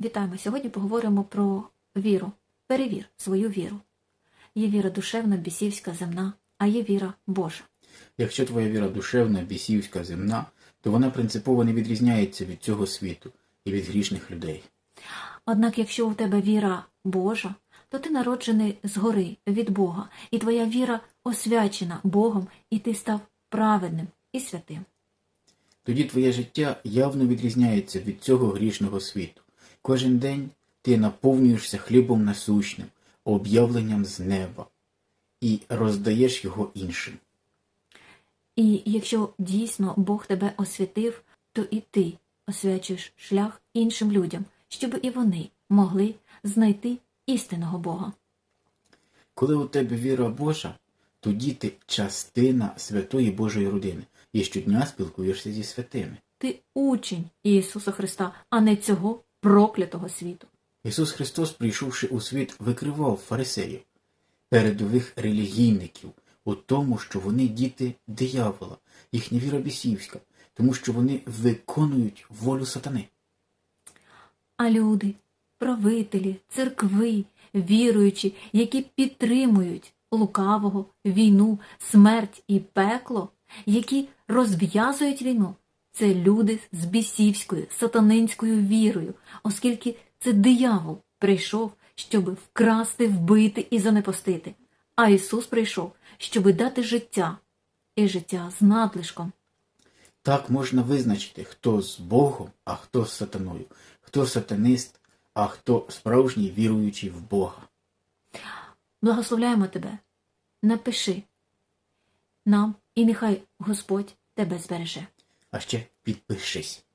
Вітаємо! Сьогодні поговоримо про віру. Перевір свою віру. Є віра душевна, бісівська, земна, а є віра Божа. Якщо твоя віра душевна, бісівська, земна, то вона принципово не відрізняється від цього світу і від грішних людей. Однак, якщо у тебе віра Божа, то ти народжений згори від Бога, і твоя віра освячена Богом, і ти став праведним і святим. Тоді твоє життя явно відрізняється від цього грішного світу. Кожен день ти наповнюєшся хлібом насущним, об'явленням з неба, і роздаєш його іншим. І якщо дійсно Бог тебе освятив, то і ти освячуєш шлях іншим людям, щоб і вони могли знайти істинного Бога. Коли у тебе віра Божа, тоді ти частина святої Божої родини і щодня спілкуєшся зі святими. Ти учень Ісуса Христа, а не цього проклятого світу. Ісус Христос, прийшовши у світ, викривав фарисеїв, передових релігійників, у тому, що вони діти диявола, їхня віра бісівська, тому що вони виконують волю сатани. А люди, правителі, церкви, віруючі, які підтримують лукавого, війну, смерть і пекло, які розв'язують війну, це люди з бісівською, сатанинською вірою, оскільки це диявол прийшов, щоб вкрасти, вбити і занепостити. А Ісус прийшов, щоб дати життя, і життя з надлишком. Так можна визначити, хто з Богом, а хто з сатаною, хто сатанист, а хто справжній віруючий в Бога. Благословляємо тебе. Напиши нам, і нехай Господь тебе збереже. А ще підпишись.